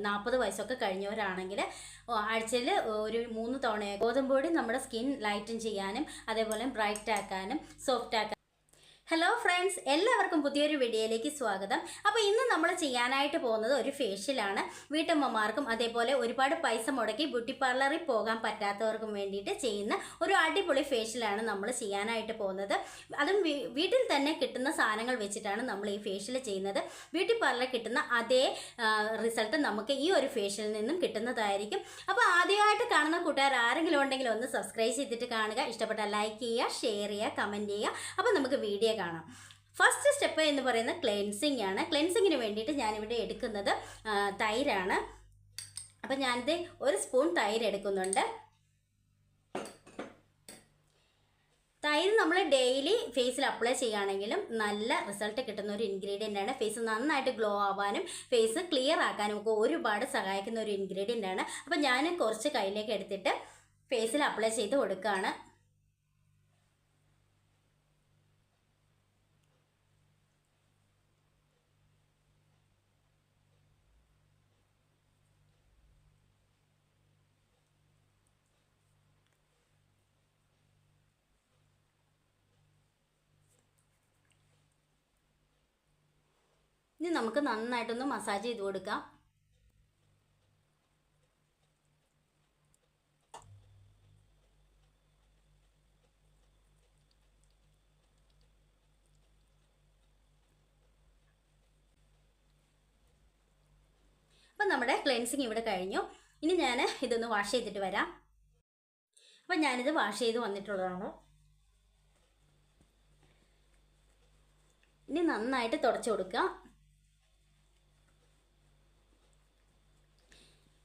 നാൽപ്പത് വയസ്സൊക്കെ കഴിഞ്ഞവരാണെങ്കിൽ ആഴ്ചയിൽ ഒരു മൂന്ന് തവണ ഗോതമ്പൊടി നമ്മുടെ സ്കിൻ ലൈറ്റൻ ചെയ്യാനും അതേപോലെ ബ്രൈറ്റ് ആക്കാനും സോഫ്റ്റ് ആക്കാനും ഹലോ ഫ്രണ്ട്സ് എല്ലാവർക്കും പുതിയൊരു വീഡിയോയിലേക്ക് സ്വാഗതം. അപ്പോൾ ഇന്ന് നമ്മൾ ചെയ്യാനായിട്ട് പോകുന്നത് ഒരു ഫേഷ്യലാണ് വീട്ടമ്മമാർക്കും അതേപോലെ ഒരുപാട് പൈസ മുടക്കി ബ്യൂട്ടി പാർലറിൽ പോകാൻ പറ്റാത്തവർക്കും വേണ്ടിയിട്ട് ചെയ്യുന്ന ഒരു അടിപൊളി ഫേഷ്യലാണ് നമ്മൾ ചെയ്യാനായിട്ട് പോകുന്നത്. അതും വീട്ടിൽ തന്നെ കിട്ടുന്ന സാധനങ്ങൾ വെച്ചിട്ടാണ് നമ്മൾ ഈ ഫേഷ്യൽ ചെയ്യുന്നത്. ബ്യൂട്ടി പാർലറിൽ കിട്ടുന്ന അതേ റിസൾട്ട് നമുക്ക് ഈ ഒരു ഫേഷ്യലിൽ നിന്നും കിട്ടുന്നതായിരിക്കും. അപ്പോൾ ആദ്യമായിട്ട് കാണുന്ന കൂട്ടുകാർ ആരെങ്കിലും ഉണ്ടെങ്കിൽ ഒന്ന് സബ്സ്ക്രൈബ് ചെയ്തിട്ട് കാണുക. ഇഷ്ടപ്പെട്ട ലൈക്ക് ചെയ്യുക ഷെയർ ചെയ്യുക കമന്റ് ചെയ്യുക. അപ്പോൾ നമുക്ക് വീഡിയോ കാണാം. ഫസ്റ്റ് സ്റ്റെപ്പ് എന്ന് പറയുന്നത് ക്ലെൻസിങ് ആണ്. ക്ലെൻസിങ്ങിന് വേണ്ടിയിട്ട് ഞാനിവിടെ എടുക്കുന്നത് തൈരാണ്. അപ്പം ഞാനിത് ഒരു സ്പൂൺ തൈര് എടുക്കുന്നുണ്ട്. തൈര് നമ്മൾ ഡെയിലി ഫേസിൽ അപ്ലൈ ചെയ്യുകയാണെങ്കിലും നല്ല റിസൾട്ട് കിട്ടുന്ന ഒരു ഇൻഗ്രീഡിയന്റ് ആണ്. ഫേസ് നന്നായിട്ട് ഗ്ലോ ആവാനും ഫേസ് ക്ലിയർ ആക്കാനും ഒക്കെ ഒരുപാട് സഹായിക്കുന്ന ഒരു ഇൻഗ്രീഡിയന്റ് ആണ്. അപ്പം ഞാൻ കുറച്ച് കയ്യിലേക്ക് എടുത്തിട്ട് ഫേസിൽ അപ്ലൈ ചെയ്ത് കൊടുക്കുകയാണ്. ഇനി നമുക്ക് നന്നായിട്ടൊന്ന് മസാജ് ചെയ്ത് കൊടുക്കാം. അപ്പം നമ്മുടെ ക്ലെൻസിങ് ഇവിടെ കഴിഞ്ഞു. ഇനി ഞാൻ ഇതൊന്ന് വാഷ് ചെയ്തിട്ട് വരാം. അപ്പം ഞാനിത് വാഷ് ചെയ്ത് വന്നിട്ടുള്ളതാണ്. ഇനി നന്നായിട്ട് തുടച്ചു കൊടുക്കുക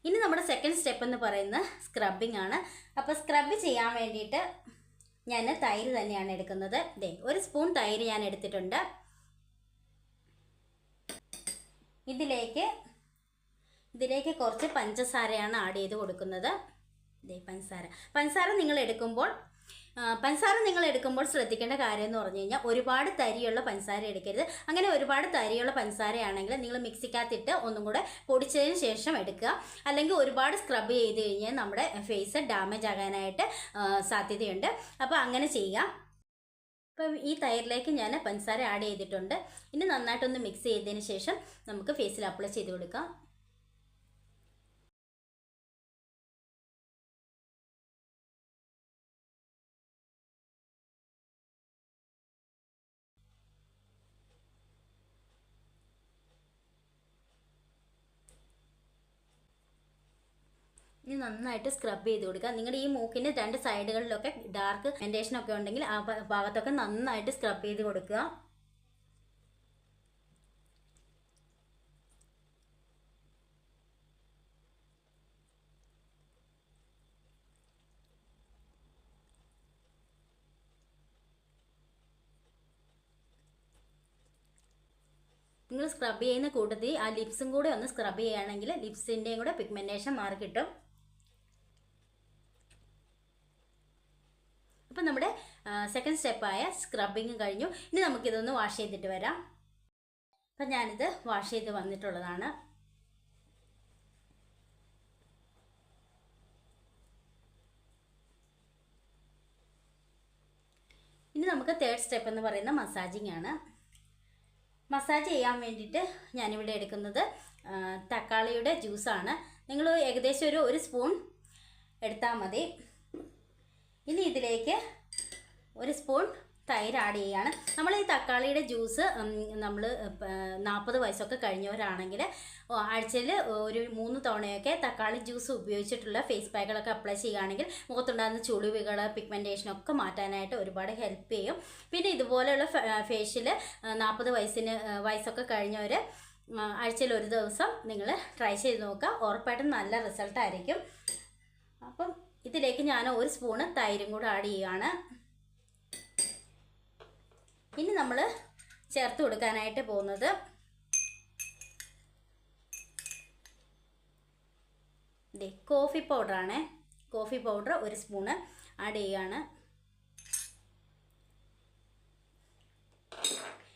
ഇനി നമ്മുടെ സെക്കൻഡ് സ്റ്റെപ്പ് എന്ന് പറയുന്നത് സ്ക്രബിംഗ് ആണ്. അപ്പോൾ സ്ക്രബ് ചെയ്യാൻ വേണ്ടിയിട്ട് ഞാൻ തൈര് തന്നെയാണ് എടുക്കുന്നത്. ദേ ഒരു സ്പൂൺ തൈര് ഞാൻ എടുത്തിട്ടുണ്ട്. ഇതിലേക്ക് ഇതിലേക്ക് കുറച്ച് പഞ്ചസാരയാണ് ആഡ് ചെയ്ത് കൊടുക്കുന്നത്. ദേ പഞ്ചസാര. പഞ്ചസാര നിങ്ങൾ എടുക്കുമ്പോൾ പഞ്ചസാര നിങ്ങൾ എടുക്കുമ്പോൾ ശ്രദ്ധിക്കേണ്ട കാര്യം എന്ന് പറഞ്ഞു കഴിഞ്ഞാൽ ഒരുപാട് തരിയുള്ള പഞ്ചസാര എടുക്കരുത്. അങ്ങനെ ഒരുപാട് തരിയുള്ള പഞ്ചസാരയാണെങ്കിൽ നിങ്ങൾ മിക്സിക്കകത്തിട്ട് ഒന്നും കൂടെ പൊടിച്ചതിന് ശേഷം എടുക്കുക. അല്ലെങ്കിൽ ഒരുപാട് സ്ക്രബ് ചെയ്ത് കഴിഞ്ഞാൽ നമ്മുടെ ഫേസ് ഡാമേജ് ആകാനായിട്ട് സാധ്യതയുണ്ട്. അപ്പോൾ അങ്ങനെ ചെയ്യാം അപ്പം ഈ തൈരിലേക്ക് ഞാൻ പഞ്ചസാര ആഡ് ചെയ്തിട്ടുണ്ട്. ഇനി നന്നായിട്ടൊന്ന് മിക്സ് ചെയ്തതിന് ശേഷം നമുക്ക് ഫേസിൽ അപ്ലൈ ചെയ്ത് കൊടുക്കാം. ഇനി നന്നായിട്ട് സ്ക്രബ് ചെയ്ത് കൊടുക്കുക. നിങ്ങളുടെ ഈ മൂക്കിന്റെ രണ്ട് സൈഡുകളിലൊക്കെ ഡാർക്ക് ഒക്കെ ഉണ്ടെങ്കിൽ ആ ഭാഗത്തൊക്കെ നന്നായിട്ട് സ്ക്രബ് ചെയ്ത് കൊടുക്കുക. നിങ്ങൾ സ്ക്രബ് ചെയ്യുന്ന കൂട്ടത്തിൽ ആ ലിപ്സും കൂടെ ഒന്ന് സ്ക്രബ് ചെയ്യുകയാണെങ്കിൽ ലിപ്സിന്റെയും കൂടെ പിഗ്മെന്റേഷൻ മാറി കിട്ടും അപ്പം നമ്മുടെ സെക്കൻഡ് സ്റ്റെപ്പായ സ്ക്രബിങ് കഴിഞ്ഞു. ഇനി നമുക്കിതൊന്ന് വാഷ് ചെയ്തിട്ട് വരാം. അപ്പം ഞാനിത് വാഷ് ചെയ്ത് വന്നിട്ടുള്ളതാണ്. ഇനി നമുക്ക് തേർഡ് സ്റ്റെപ്പ് എന്ന് പറയുന്ന മസാജിങ് ആണ്. മസാജ് ചെയ്യാൻ വേണ്ടിയിട്ട് ഞാനിവിടെ എടുക്കുന്നത് തക്കാളിയുടെ ജ്യൂസാണ് നിങ്ങൾ ഏകദേശം ഒരു ഒരു സ്പൂൺ എടുത്താൽ മതി. ഇനി ഇതിലേക്ക് ഒരു സ്പൂൺ തൈര് ആഡ് ചെയ്യുകയാണ് നമ്മൾ ഈ തക്കാളിയുടെ ജ്യൂസ് നമ്മൾ നാൽപ്പത് വയസ്സൊക്കെ കഴിഞ്ഞവരാണെങ്കിൽ ആഴ്ചയിൽ ഒരു മൂന്ന് തവണയൊക്കെ തക്കാളി ജ്യൂസ് ഉപയോഗിച്ചിട്ടുള്ള ഫേസ് പാക്കുകളൊക്കെ അപ്ലൈ ചെയ്യുകയാണെങ്കിൽ മുഖത്തുണ്ടാകുന്ന ചുളിവുകൾ പിഗ്മെന്റേഷനൊക്കെ മാറ്റാനായിട്ട് ഒരുപാട് ഹെൽപ്പ് ചെയ്യും. പിന്നെ ഇതുപോലെയുള്ള ഫേഷ്യൽ നാൽപ്പത് വയസ്സിന് വയസ്സൊക്കെ കഴിഞ്ഞവർ ആഴ്ചയിൽ ഒരു ദിവസം നിങ്ങൾ ട്രൈ ചെയ്ത് നോക്കുക. ഉറപ്പായിട്ടും നല്ല റിസൾട്ടായിരിക്കും. അപ്പം ഇതിലേക്ക് ഞാൻ ഒരു സ്പൂണ് തൈരും കൂടെ ആഡ് ചെയ്യുകയാണ്. ഇനി നമ്മൾ ചേർത്ത് കൊടുക്കാനായിട്ട് പോകുന്നത് ദേ കോഫി പൗഡറാണ് കോഫി പൗഡർ ഒരു സ്പൂണ് ആഡ് ചെയ്യുകയാണ്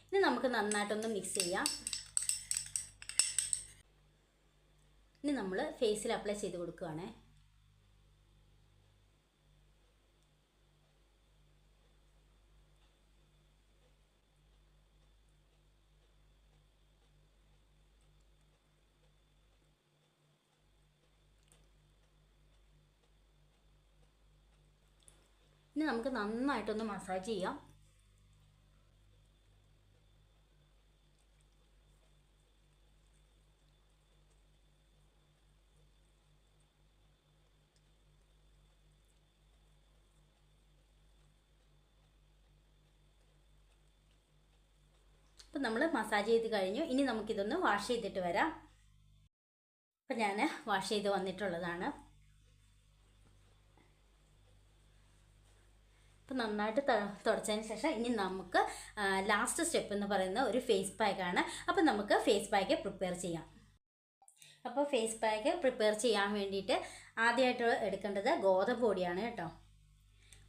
ഇനി നമുക്ക് നന്നായിട്ടൊന്ന് മിക്സ് ചെയ്യാം. ഇനി നമ്മൾ ഫേസിൽ അപ്ലൈ ചെയ്ത് കൊടുക്കുകയാണേ ഇനി നമുക്ക് നന്നായിട്ടൊന്ന് മസാജ് ചെയ്യാം. അപ്പം നമ്മൾ മസാജ് ചെയ്ത് കഴിഞ്ഞു. ഇനി നമുക്കിതൊന്ന് വാഷ് ചെയ്തിട്ട് വരാം. അപ്പം ഞാൻ വാഷ് ചെയ്ത് വന്നിട്ടുള്ളതാണ്. അപ്പം നന്നായിട്ട് തുടച്ചതിന് ശേഷം ഇനി നമുക്ക് ലാസ്റ്റ് സ്റ്റെപ്പ് എന്ന് പറയുന്ന ഒരു ഫേസ് പാക്കാണ് അപ്പോൾ നമുക്ക് ഫേസ് പാക്ക് പ്രിപ്പയർ ചെയ്യാം. അപ്പോൾ ഫേസ് പാക്ക് പ്രിപ്പയർ ചെയ്യാൻ വേണ്ടിയിട്ട് ആദ്യമായിട്ട് എടുക്കേണ്ടത് ഗോതമ്പ് പൊടിയാണ് കേട്ടോ.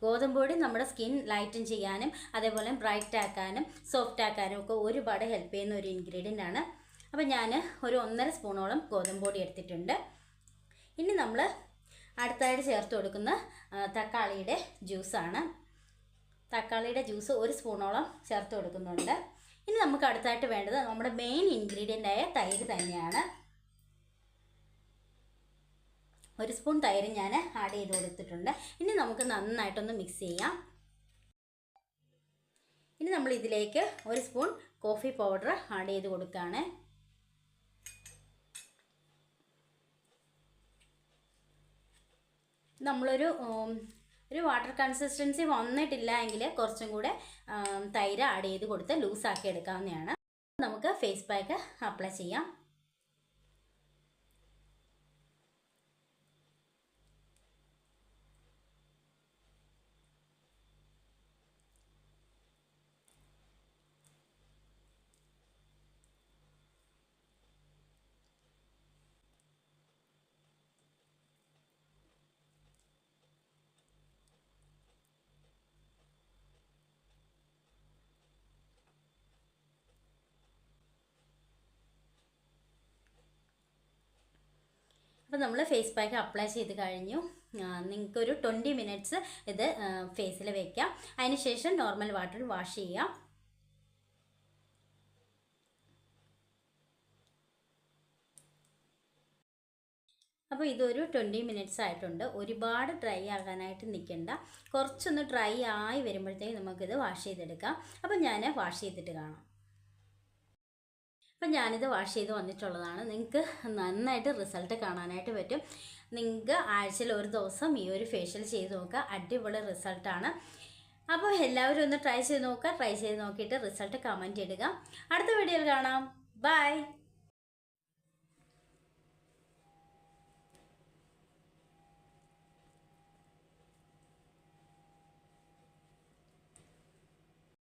ഗോതമ്പ് പൊടി നമ്മുടെ സ്കിൻ ലൈറ്റൻ ചെയ്യാനും അതേപോലെ ബ്രൈറ്റ് ആക്കാനും സോഫ്റ്റ് ആക്കാനും ഒക്കെ ഒരുപാട് ഹെൽപ്പ് ചെയ്യുന്ന ഒരു ഇൻഗ്രീഡിയന്റ് ആണ്. അപ്പോൾ ഞാൻ ഒരു ഒന്നര സ്പൂണോളം ഗോതമ്പ് പൊടി എടുത്തിട്ടുണ്ട്. ഇനി നമ്മൾ അടുത്തായിട്ട് ചേർത്ത് കൊടുക്കുന്ന തക്കാളിയുടെ ജ്യൂസാണ് തക്കാളിയുടെ ജ്യൂസ് ഒരു സ്പൂണോളം ചേർത്ത് കൊടുക്കുന്നുണ്ട്. ഇനി നമുക്ക് അടുത്തായിട്ട് വേണ്ടത് നമ്മുടെ മെയിൻ ഇൻഗ്രീഡിയന്റായ തൈര് തന്നെയാണ്. ഒരു സ്പൂൺ തൈര് ഞാൻ ആഡ് ചെയ്ത് കൊടുത്തിട്ടുണ്ട്. ഇനി നമുക്ക് നന്നായിട്ടൊന്ന് മിക്സ് ചെയ്യാം. ഇനി നമ്മൾ ഇതിലേക്ക് ഒരു സ്പൂൺ കോഫി പൗഡർ ആഡ് ചെയ്ത് കൊടുക്കുകയാണ്. നമ്മളൊരു ഒരു വാട്ടർ കൺസിസ്റ്റൻസി വന്നിട്ടില്ല എങ്കിൽ കുറച്ചും കൂടെ തൈര് ആഡ് ചെയ്ത് കൊടുത്ത് ലൂസാക്കി എടുക്കാവുന്നതാണ്. നമുക്ക് ഫേസ് പാക്ക് അപ്ലൈ ചെയ്യാം. അപ്പോൾ നമ്മൾ ഫേസ് പാക്ക് അപ്ലൈ ചെയ്ത് കഴിഞ്ഞു. നിങ്ങൾക്കൊരു ട്വന്റി മിനിറ്റ്സ് ഇത് ഫേസിൽ വെക്കാം. അതിനുശേഷം നോർമൽ വാട്ടറിൽ വാഷ് ചെയ്യാം. അപ്പോൾ ഇതൊരു ട്വന്റി മിനിറ്റ്സ് ആയിട്ടുണ്ട്. ഒരുപാട് ഡ്രൈ ആകാനായിട്ട് നിൽക്കണ്ട കുറച്ചൊന്ന് ഡ്രൈ ആയി വരുമ്പോഴത്തേക്ക് നമുക്കിത് വാഷ് ചെയ്തെടുക്കാം. അപ്പോൾ ഞാൻ വാഷ് ചെയ്തിട്ട് കാണാം. അപ്പം ഞാനിത് വാഷ് ചെയ്ത് വന്നിട്ടുള്ളതാണ്. നിങ്ങൾക്ക് നന്നായിട്ട് റിസൾട്ട് കാണാനായിട്ട് പറ്റും. നിങ്ങൾക്ക് ആഴ്ചയിൽ ഒരു ദിവസം ഈ ഒരു ഫേഷ്യൽ ചെയ്ത് നോക്കുക. അടിപൊളി റിസൾട്ടാണ് അപ്പോൾ എല്ലാവരും ഒന്ന് ട്രൈ ചെയ്ത് നോക്കുക. ട്രൈ ചെയ്ത് നോക്കിയിട്ട് റിസൾട്ട് കമന്റ് ഇടുക. അടുത്ത വീഡിയോയിൽ കാണാം. ബൈ